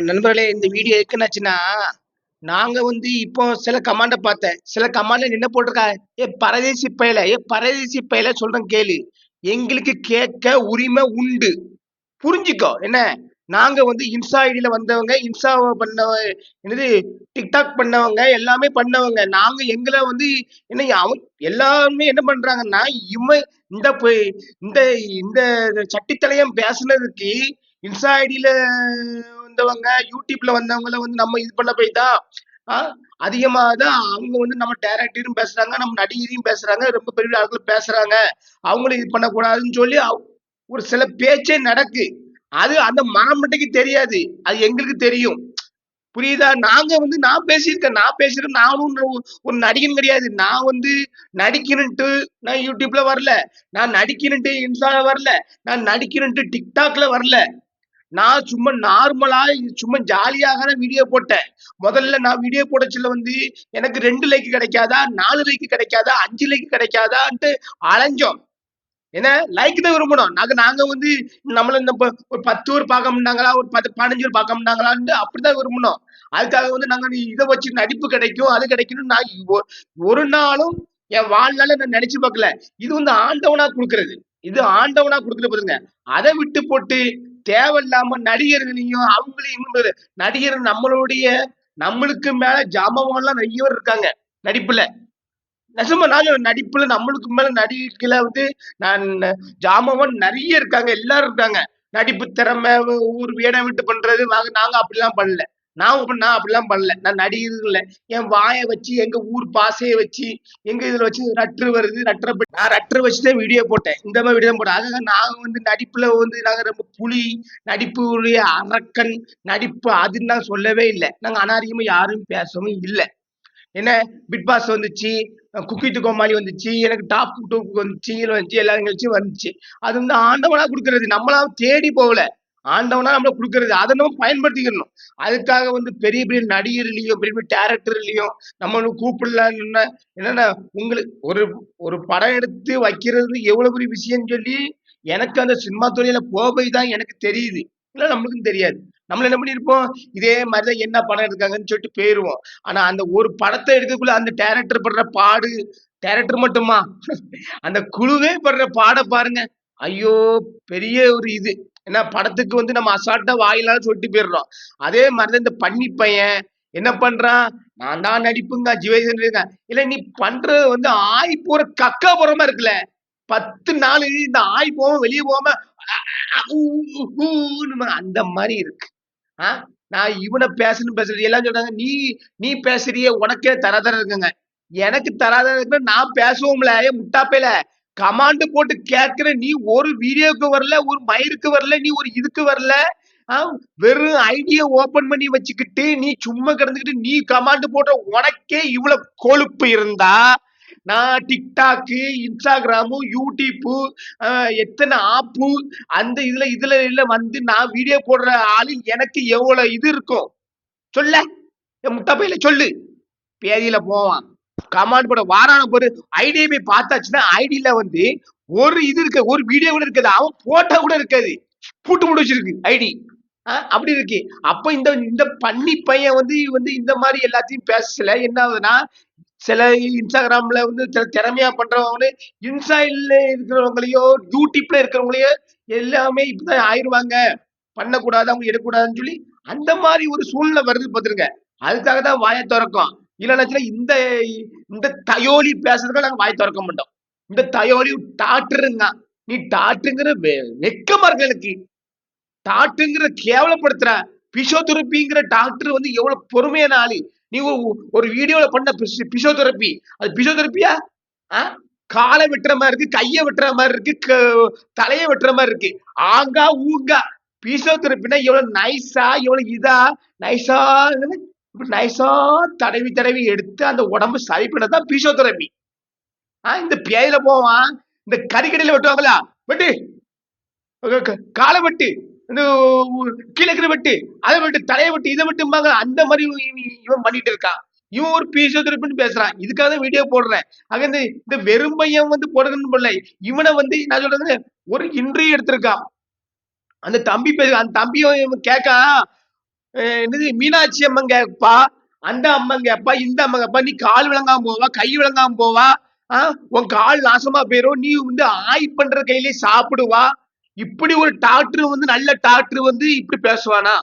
நண்பர்களே இந்த வீடியோ எக்குனாச்சுன்னா நாங்க வந்து இப்போ சில கமாண்டை பார்த்தேன். சில கமாண்டில் என்ன போட்டிருக்கா, "ஏ பரதேசி பயல, ஏ பரதேசி பயல சொல்றேன் கேளு. எங்களுக்கு கேட்க உரிமை உண்டு. புரிஞ்சுக்கோ என்ன? நாங்க வந்து இன்ஸ்டா ஐடியில் வந்தவங்க, இன்ஸ்டா பண்ண என்னது டிக்டாக் பண்ணவங்க, எல்லாமே பண்ணவங்க. நாங்க எங்களை வந்து என்ன அவன் எல்லாருமே என்ன பண்றாங்கன்னா, இவன் இந்த இந்த இந்த சட்டித்தலையம் பேசுனதுக்கு இன்ஸ்டா ஐடியில் வந்தவங்க, யூடியூப்ல வந்தவங்கள வந்து நம்ம இது பண்ண போய் தான் ஆ தான் அவங்க வந்து நம்ம டைரக்டரும் பேசுறாங்க, நம்ம நடிகரையும் பேசுறாங்க, ரொம்ப பெரிய ஆட்களும் பேசுறாங்க. அவங்களும் இது பண்ணக்கூடாதுன்னு சொல்லி அவ் ஒரு சில பேச்சே நடக்கு. அது அந்த மரமண்டைக்கு தெரியாது. அது எங்களுக்கு தெரியும். புரியுதா? நாங்க வந்து நான் பேசியிருக்கேன். நான் பேசுறேன் நானும் ஒரு ஒரு நடிகன் கிடையாது. நான் வந்து நடிக்கணுன்ட்டு நான் யூடியூப்ல வரல. நான் நடிக்கணுன்ட்டு இன்ஸ்டால வரல. நான் நடிக்கணுன்ட்டு டிக்டாக்ல வரல. நான் சும்மா நார்மலா சும்மா ஜாலியாக தான் வீடியோ போட்டேன். முதல்ல நான் வீடியோ போடச்சுல வந்து எனக்கு ரெண்டு லைக் கிடைக்காதா, நாலு லைக் கிடைக்காதா, அஞ்சு லைக் கிடைக்காதான்ட்டு அலைஞ்சோம். ஏன்னா லைக் தான் விரும்பணும். நாங்க நாங்க வந்து நம்மள இந்த ப ஒரு 10 பேர் பார்க்க முடியாங்களா ஒரு 10 15 பேர் பார்க்க முடியாங்களான்ட்டு அப்படிதான் விரும்புனோம். அதுக்காக வந்து நாங்க இதை வச்சு நடிப்பு கிடைக்கும், அது கிடைக்கணும்னு நான் ஒரு நாளும் என் வாழ்நாள நான் நினைச்சு பார்க்கல. இது வந்து ஆண்டவனா கொடுக்கறது இது ஆண்டவனா குடுக்குறது பாருங்க. அதை விட்டு போட்டு தேவையில்லாம நடிகர்களையும் அவங்களையும் நடிகர் நம்மளுடைய நம்மளுக்கு மேல ஜாம்பவான்லாம் நெறைய பேர் இருக்காங்க நடிப்புல. நிஜமா நாங்கள் நடிப்புல நம்மளுக்கு மேல நடிகைல வந்து நான் ஜாமவன் நிறைய இருக்காங்க. எல்லாரும் இருக்காங்க. நடிப்பு திறமை, ஊர் வீடை விட்டு பண்றது நாங்க நாங்க அப்படிலாம் பண்ணல. நான் நான் அப்படிலாம் பண்ணல. நான் நடிகர் இல்லை என் வாயை வச்சு, எங்க ஊர் பாசையை வச்சு, எங்க இதுல வச்சு ரட்ரு வருது, ரட்டரை நான் ரட்ரு வச்சு தான் வீடியோ போட்டேன். இந்த மாதிரி வீடியோ தான் போட்டேன். அதுக்காக நாங்க வந்து நடிப்புல வந்து நாங்க ரொம்ப புலி, நடிப்புடைய அரக்கன், நடிப்பு அதுன்னு நான் சொல்லவே இல்லை நாங்க அநாகரிகமா யாரும் பேசவும் இல்லை என்ன பிக் பாஸ் வந்துச்சு, குக் கோமாளி வந்துச்சு, எனக்கு டாப் டூ வந்துச்சு, வந்துச்சு, எல்லா நிகழ்ச்சியும் வந்துச்சு. அது வந்து ஆண்டவனா கொடுக்கறது நம்மளா தேடி போகல. ஆண்டவனா நம்மள கொடுக்கறது அதை நம்ம பயன்படுத்திக்கணும். அதுக்காக வந்து பெரிய பெரிய நடிகர்களையும், பெரிய பெரிய டைரக்டர்லயும் நம்ம கூப்பிடலாம்னா என்னன்னா உங்களுக்கு ஒரு ஒரு படம் எடுத்து வைக்கிறது எவ்வளவு பெரிய விஷயம்னு சொல்லி எனக்கு அந்த சினிமா துறையில போய் தான் எனக்கு தெரியுது. இல்ல நம்மளுக்கும் தெரியாது. நம்மள என்ன பண்ணியிருப்போம், இதே மாதிரி தான் என்ன படம் எடுக்காங்கன்னு சொல்லிட்டு போயிருவோம். ஆனா அந்த ஒரு படத்தை எடுக்கக்குள்ள அந்த டேரக்டர் படுற பாடு, டேரக்டர் மட்டுமா? அந்த குழுவே படுற பாட பாருங்க. ஐயோ! பெரிய ஒரு இது. ஏன்னா படத்துக்கு வந்து நம்ம அசால்ட்டா வாயிலால சொல்லிட்டு போயிடுறோம். அதே மாதிரிதான் தான் இந்த பன்னி பையன் என்ன பண்றான், நான் தான் நடிப்புங்க, ஜிவேசன் இல்ல நீ பண்றது வந்து ஆய் போற கக்கா போற இருக்குல்ல. பத்து நாள் இந்த ஆய் போவோம் வெளியே போகாம ஊன்னு அந்த மாதிரி இருக்கு. ஆ நான் இவனை பேசணும் பேசுறது எல்லாம் சொல்றாங்க, "நீ நீ பேசுறிய உனக்கே தராதரம் இருக்குங்க." எனக்கு தராதரம் இருக்குன்னா நான் பேசுவோம்ல, ஏன் முட்டா கமாண்ட் போட்டு கேட்கிற நீ ஒரு வீடியோக்கு வரல, ஒரு மயிருக்கு வரல, நீ ஒரு இதுக்கு வரல. ஆ வெறும் ஐடியா ஓப்பன் பண்ணி வச்சுக்கிட்டு, நீ சும்மா கிடந்துக்கிட்டு நீ கமாண்ட் போட்ட உனக்கே இவ்வளவு கொழுப்பு இருந்தா, நான் டிக்டாக்கு, இன்ஸ்டாகிராமு, யூடியூப்பு எத்தனை ஆப்பு அந்த இதுல இதுல இல்ல வந்து நான் வீடியோ போடுற ஆளு எனக்கு எவ்வளவு இது இருக்கும்? சொல்ல என் முட்டா சொல்லு. பேதியில போவான். கமாண்ட் போட வாரான பாரு. ஐடியை போய் பார்த்தாச்சுன்னா, ஐடியில வந்து ஒரு இது இருக்கு. ஒரு வீடியோ கூட இருக்காது. அவன் போட்டோ கூட இருக்காது. பூட்டு முடிச்சிருக்கு ஐடி. ஆ அப்படி இருக்கு. அப்ப இந்த இந்த பன்னி பையன் வந்து வந்து இந்த மாதிரி எல்லாத்தையும் பேசல என்ன ஆகுதுன்னா, சில இன்ஸ்டாகிராம்ல வந்து சில திறமையா பண்றவங்களே இன்ஸ்டால இருக்கிறவங்களையோ, யூடியூப்ல இருக்கிறவங்களையோ எல்லாமே இப்பதான் ஆயிடுவாங்க பண்ணக்கூடாது, அவங்க எடுக்கக்கூடாதுன்னு சொல்லி அந்த மாதிரி ஒரு சூழ்நிலை வருது பார்த்துருங்க அதுக்காக தான் வாய திறக்கும் இல்லன்னாச்சுன்னா இந்த இந்த தயோலி பேசுறதுக்கு நாங்கள் வாய் திறக்க மாட்டோம். இந்த தயோலி டாக்டருங்க. நீ டாட்டுங்கிற வெ வெட்கமா இருக்கு எனக்கு. டாக்டர்ங்கிற கேவலப்படுத்துற. பிசியோதெரபிங்கிற டாக்டர் வந்து எவ்வளவு பொறுமையான ஆளு. நீ ஒரு வீடியோல பண்ண பிசி பிசியோதெரபி. அது பிசியோதெரபியா? ஆ காலை வெட்டுற மாதிரி இருக்கு, கையை வெட்டுற மாதிரி இருக்கு, தலையை வெட்டுற மாதிரி இருக்கு. ஆங்கா, ஊங்கா. பிசியோதெரபின்னா எவ்வளவு நைஸா, எவ்வளவு இதா, நைஸா இப்படி நைஸா தடவி தடவி எடுத்து அந்த உடம்பு சரி பண்ணதான் பிசியோதெரபி. ஆஹ் இந்த பேயில போவான். இந்த கறிக்கடையில வெட்டுவாங்களா? வெட்டு. காலை வெட்டு. இந்த கீழக்கிற வெட்டு. அதை வெட்டு, தலையை வெட்டு, இதை வெட்டும்பாங்க. அந்த மாதிரி இவன் பண்ணிட்டு இருக்கான். இவன் ஒரு பிசியோதெரபின்னு பேசுறான். இதுக்காக தான் வீடியோ போடுறேன். ஆக இந்த இந்த வெறும் பையன் வந்து போடுறதுன்னு பண்ணல இவனை வந்து நான் சொல்றது ஒரு இன்டர்வியூ எடுத்திருக்கான். அந்த தம்பி பேச அந்த தம்பியும் இவன் கேட்கான். என்னது மீனாட்சி அம்மன் கேப்பா அந்த அம்மன் கேப்பா இந்த அம்மன் கேப்பா நீ கால் விளங்காம போவா கை விளங்காம போவா ஆ, உன் கால் நாசமா போயிரும் நீ வந்து ஆய் பண்ற கையிலே சாப்பிடுவா. இப்படி ஒரு டாக்டர் வந்து நல்ல டாக்டர் வந்து இப்படி பேசுவானா?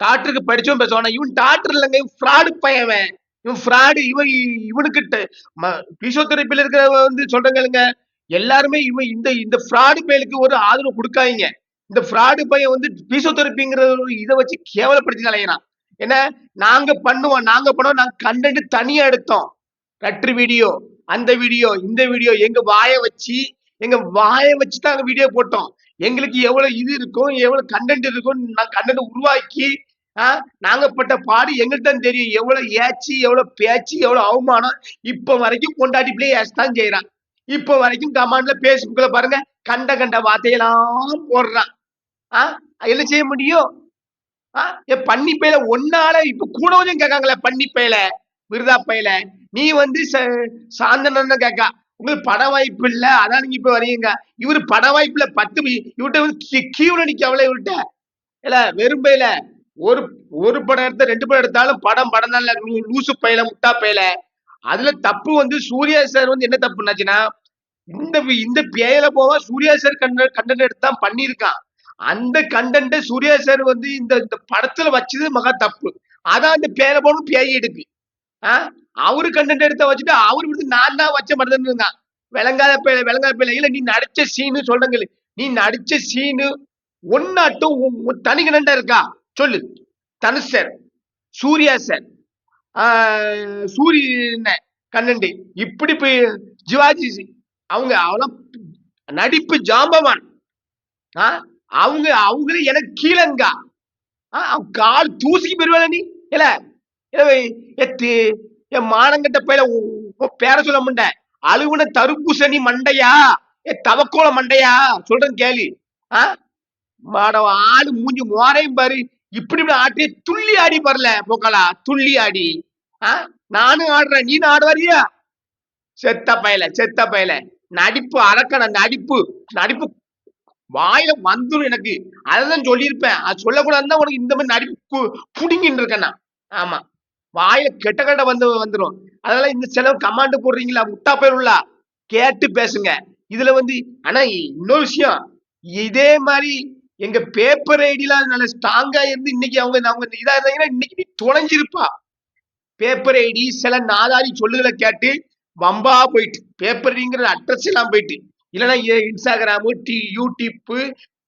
டாக்டருக்கு படிச்சவன் பேசுவானா? இவன் டாக்டர் இல்லைங்க இவன் ஃப்ராடு பையவன் இவன் ஃப்ராடு இவன் இவனுக்கு பிசியோதெரப்பில இருக்கிற வந்து சொல்றேங்க எல்லாருமே இவன் இந்த இந்த ஃப்ராடு பயலுக்கு ஒரு ஆதரவு கொடுக்காதீங்க. இந்த ஃப்ராடு பையன் வந்து பீசோதெரப்பிங்கிற ஒரு இதை வச்சு கேவலப்படுத்தி அலையிறான் ஏன்னா நாங்க பண்ணுவோம் நாங்க பண்ணுவோம் நாங்க கண்டென்ட் தனியா எடுத்தோம். கற்று வீடியோ அந்த வீடியோ இந்த வீடியோ எங்க வாயை வச்சு எங்க வாயை வச்சு தான் அங்க வீடியோ போட்டோம். எங்களுக்கு எவ்வளவு இது இருக்கும் எவ்வளவு கண்டென்ட் இருக்கும் நான் கண்டென்ட் உருவாக்கி ஆ, நாங்க பட்ட பாடு எங்களுக்கு தான் தெரியும். எவ்வளவு ஏச்சு எவ்வளவு பேச்சு எவ்வளவு அவமானம். இப்ப வரைக்கும் கொண்டாடி பிள்ளை ஏச்சு தான் செய்யறான் இப்ப வரைக்கும் கமாண்ட்ல பேஸ்புக்ல பாருங்க கண்ட கண்ட வார்த்தையெல்லாம் போடுறான் ஆ? என்ன செய்ய முடியும்? ஆ? ஏ பன்னி பையில ஒன்னால இப்ப கூட கொஞ்சம் கேட்காங்களே பன்னி பையில விருதா பையில. நீ வந்து ச- சாந்தனன்னு கேட்கா. உங்களுக்கு பட வாய்ப்பு இல்ல. அதான் நீங்க இப்ப வரீங்க இவரு பட வாய்ப்புல பத்து இவர்கிட்ட வந்து கீ- கீவுல நிக்கவல இவர்கிட்ட இல்ல வெறும் பையில. ஒரு ஒரு படம் எடுத்த ரெண்டு படம் எடுத்தாலும் படம் படம் தான் இல்ல லூசு பையில முட்டா பையில. அதுல தப்பு வந்து சூர்யா சார் வந்து என்ன தப்புனாச்சுன்னா இந்த இந்த பேயில போவா சூர்யா சார் கண்ட கண்டென்ட் எடுத்து தான் பண்ணியிருக்கான். அந்த கண்டென்ட்டை சூர்யா சார் வந்து இந்த இந்த படத்துல வச்சது மகா தப்பு. அதான் அந்த பேரை போனும் பேய் எடுக்கு. ஆ? அவரு கண்டென்ட் எடுத்த வச்சுட்டு அவரு விடுத்து நான் தான் வச்ச மாட்டேன்னு இருந்தான். விளங்காத பேல விளங்காத பேல இல்ல நீ நடிச்ச சீனு சொல்றங்க நீ நடிச்ச சீனு ஒன்னாட்டும் தனி கண்டென்ட் இருக்கா? சொல்லு. தனுஷ் சார் சூர்யா சார் ஆஹ் சூரிய கண்ணண்டு இப்படி போய் ஜிவாஜி சி- அவங்க அவெல்லாம் நடிப்பு ஜாம்பவான். ஆ? அவங்க அவங்களே எனக்கு கீழங்கா. ஆ, கால் தூசிக்கு பெறுவாள நீ. இல்ல எத்து என் மானங்கட்ட பையில பேர சொல்ல முண்ட. அழுகுன தருப்பூசணி மண்டையா? ஏ தவக்கோல மண்டையா? சொல்றேன் கேளு. ஆ? மாட ஆளு மூஞ்சி மோரையும் பாரு. இப்படி இப்படி ஆட்டி துள்ளி ஆடி பரல போக்கலா துள்ளி ஆடி. ஆ? நானும் ஆடுறேன். நீ ஆடுவாரியா செத்த பயல செத்த பயல. நடிப்பு அறக்கணும் நடிப்பு. நடிப்பு வாயில வந்துடும் எனக்கு. அதான் சொல்லியிருப்பேன். அது சொல்லக்கூடாதுன்னு உனக்கு இந்த மாதிரி நடிப்பு கு- புடுங்கின்னு இருக்கேன் நான். ஆமா. வாயில கெட்ட கெட்ட வந்து வந்துடும் அதனால இந்த செலவு கமாண்டு போடுறீங்களா? முட்டா போயிருங்களா கேட்டு பேசுங்க. இதுல வந்து ஆனா இன்னொரு விஷயம். இதே மாதிரி எங்க பேப்பர் ஐடிலாம் நல்ல ஸ்ட்ராங்கா இருந்து இன்னைக்கு அவங்க அவங்க இதா இருந்தாங்கன்னா இன்னைக்கு நீ தொலைஞ்சிருப்பா. பேப்பர் ஐடி சில நாதாரி சொல்லுகளை கேட்டு வம்பா போயிட்டு பேப்பர்ங்கிற அட்ரஸ் எல்லாம் போயிட்டு. இல்லைன்னா இன்ஸ்டாகிராமு டி யூடியூப்பு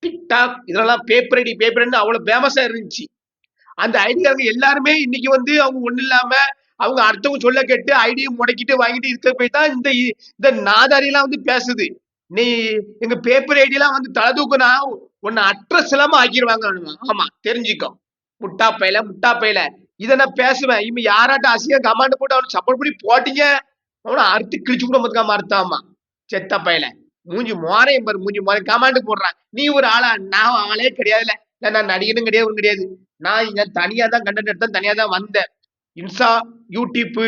டிக்டாக் இதெல்லாம் பேப்பர் ஐடி பேப்பர் அவ்வளோ ஃபேமஸாக இருந்துச்சு. அந்த ஐடிக்காரங்க எல்லாருமே இன்னைக்கு வந்து அவங்க ஒன்றும் இல்லாமல் அவங்க அடுத்தவங்க சொல்ல கேட்டு ஐடியை முடக்கிட்டு வாங்கிட்டு இருக்க போய் தான் இந்த இந்த நாதாரி வந்து பேசுது. நீ எங்க பேப்பர் ஐடியெல்லாம் வந்து தலை தூக்குனா உன்னை அட்ரஸ் இல்லாம ஆக்கிடுவாங்க ஆமா தெரிஞ்சுக்கோ. முட்டா பையில முட்டா பையில. இதை நான் பேசுவேன். இவன் யாராட்டும் அசிங்க கமாண்ட் போட்டு அவனுக்கு சப்போர்ட் பண்ணி போட்டீங்க. அவனை அறுத்து கிழிச்சு கூட மதுக்காம அறுத்தாமா. செத்த பையலை. மூஞ்சி மோரையும் பாரு மூஞ்சி மோரை கமாண்டு போடுறான் நீ ஒரு ஆளா? நான் ஆளே கிடையாதுல நான் நடிகனும் கிடையாது ஒன்றும் கிடையாது. நான் இங்க தனியா தான் கண்டென்ட் எடுத்தேன் தனியா தான் வந்தேன். இன்ஸ்டா யூடியூப்பு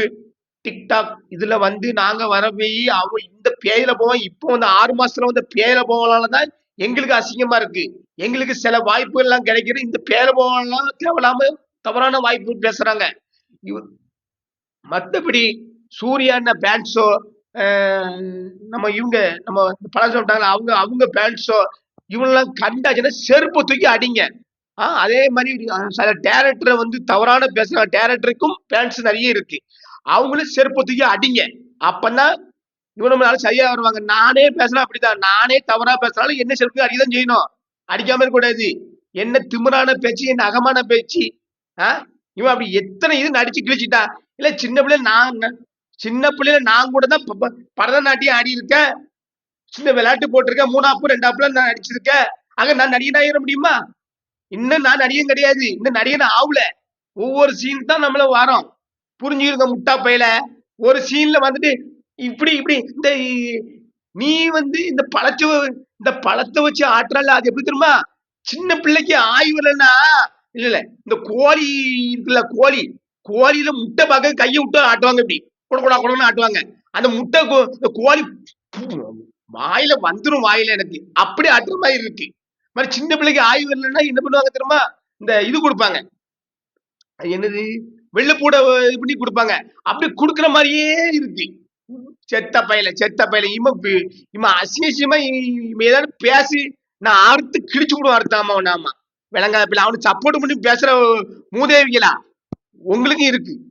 டிக்டாக் இதுல வந்து நாங்க வர போய் அவங்க இந்த பேயில போவோம் இப்போ வந்து ஆறு மாசத்துல வந்து பேயில போகலால தான் எங்களுக்கு அசிங்கமா இருக்கு. எங்களுக்கு சில வாய்ப்புகள் எல்லாம் கிடைக்கிறது இந்த பேயில போகலாம் தேவையில்லாம தவறான வாய்ப்பு பேசுறாங்க. மத்தபடி சூர்யா பேண்ட் ஷோ நம்ம இவங்க நம்ம பழம் சொல்லிட்டாங்களா அவங்க அவங்க பேண்ட்ஸோ இவங்கெல்லாம் கண்டாச்சுன்னா செருப்பு தூக்கி அடிங்க. ஆ, அதே மாதிரி சில டேரக்டரை வந்து தவறான பேசுற டேரக்டருக்கும் பேண்ட்ஸ் நிறைய இருக்கு. அவங்களும் செருப்பு தூக்கி அடிங்க. அப்பதான் இவனால சரியா வருவாங்க. நானே பேசினா அப்படிதான். நானே தவறா பேசினாலும் என்ன செருப்பு அடிதான் செய்யணும்? அடிக்காம இருக்கக்கூடாது என்ன திமிரான பேச்சு என்ன அகமான பேச்சு? ஆ இவன் அப்படி எத்தனை இது நடிச்சு கிழிச்சிட்டா இல்ல சின்ன பிள்ளை நான் சின்ன பிள்ளையில நான் கூட தான் ப- பரதநாட்டியம் ஆடி இருக்கேன் சின்ன விளையாட்டு போட்டிருக்கேன். மூணாப்பு ரெண்டாப்புல நான் நடிச்சிருக்கேன். ஆக நான் நடிகன் ஆகிட முடியுமா? இன்னும் நான் நடிகன் கிடையாது. இன்னும் நடிகன் ஆகல ஒவ்வொரு சீன் தான் நம்மள வரோம். புரிஞ்சுருங்க முட்டா பையில. ஒரு சீன்ல வந்துட்டு இப்படி இப்படி இந்த நீ வந்து இந்த பழச்ச இந்த பழத்தை வச்சு ஆட்டுறல அது எப்படி தெரியுமா? சின்ன பிள்ளைக்கு ஆய்வு இல்லைன்னா இல்ல இல்ல இந்த கோழி இருக்குல்ல கோழி. கோழியில முட்டை பார்க்க கையை விட்டு ஆட்டுவாங்க இப்படி. கொடுக்கூடா குடா ஆட்டுவாங்க. அந்த முட்டை கோ- இந்த கோழி வாயில வந்துடும் வாயில எனக்கு. அப்படி ஆட்டுற மாதிரி இருக்கு. மாதிரி சின்ன பிள்ளைக்கு ஆய்வு இல்லைன்னா என்ன பண்ணுவாங்க தெரியுமா? இந்த இது கொடுப்பாங்க. என்னது? வெள்ளப்பூட இது பண்ணி கொடுப்பாங்க. அப்படி கொடுக்குற மாதிரியே இருக்கு. செத்த பையல செத்த பையல. இம பி- இம ஏதாவது பேசி நான் அறுத்து கிழிச்சு விடுவோம் அறுத்தாமா நாம விளங்காத பிள்ளை. அவனுக்கு சப்போர்ட் பண்ணி பேசுற மூதேவிகளா? உங்களுக்கும் இருக்கு.